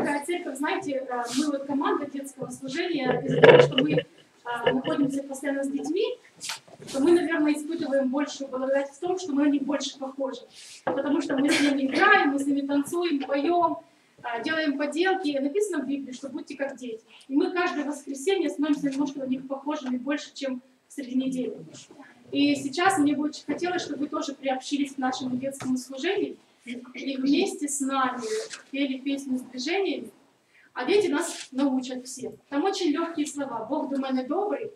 дорогая церковь, знаете, э, мы вот команда детского служения, из-за того, что мы э, находимся постоянно с детьми, то мы, наверное, испытываем большую благодать в том, что мы на них больше похожи. Потому что мы с ними играем, мы с ними танцуем, поем, э, делаем поделки. Написано в Библии, что будьте как дети. И мы каждое воскресенье становимся немножко на них похожими больше, чем среди недели. И сейчас мне бы очень хотелось, чтобы вы тоже приобщились к нашему детскому служению и вместе с нами пели песню с движениями, а дети нас научат все. Там очень легкие слова. Бог до мене добрий,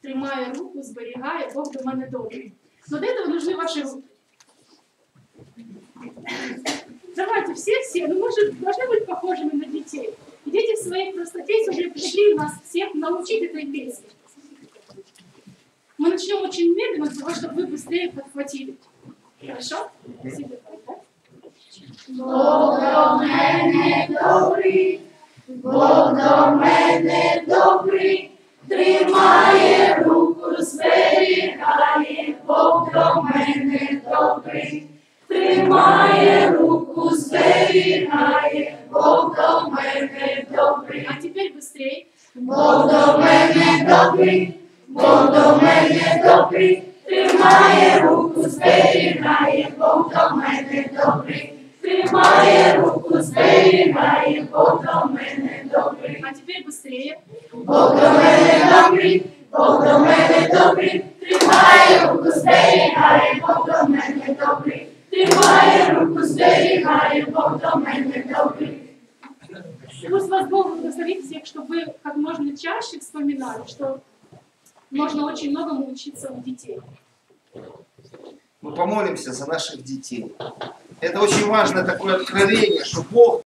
тримає руку, зберігає, Бог до мене добрий. Но для этого нужны ваши руки. Давайте, все-все, ну мы же должны быть похожими на детей. И дети в своей простоте уже пришли нас всех научить этой песне. Мы начнем очень медленно, для того, чтобы вы быстрее подхватили. Хорошо? Спасибо. Бог до мене добрий, Бог до мене добрий, тримає руку, зберігає, Бог до мене добрий, тримає руку, зберігає, Бог до мене добрий, А теперь быстрее. Бог до мене добрий, Бог до мене добрий, тримає руку, зберігає, Бог до мене добрий, тримає руку, зберігає, Бог до мене добрий, А теперь быстрее. Бог до мене добрий, Бог до мене добрий, тримає руку, зберігає, Бог до мене добрий, тримає руку, зберігає, Бог до мене добрий. Пусть вас Бог благословит всех, чтобы вы как можно чаще вспоминали, что можно очень многому учиться у детей. Мы помолимся за наших детей. Это очень важное такое откровение, что Бог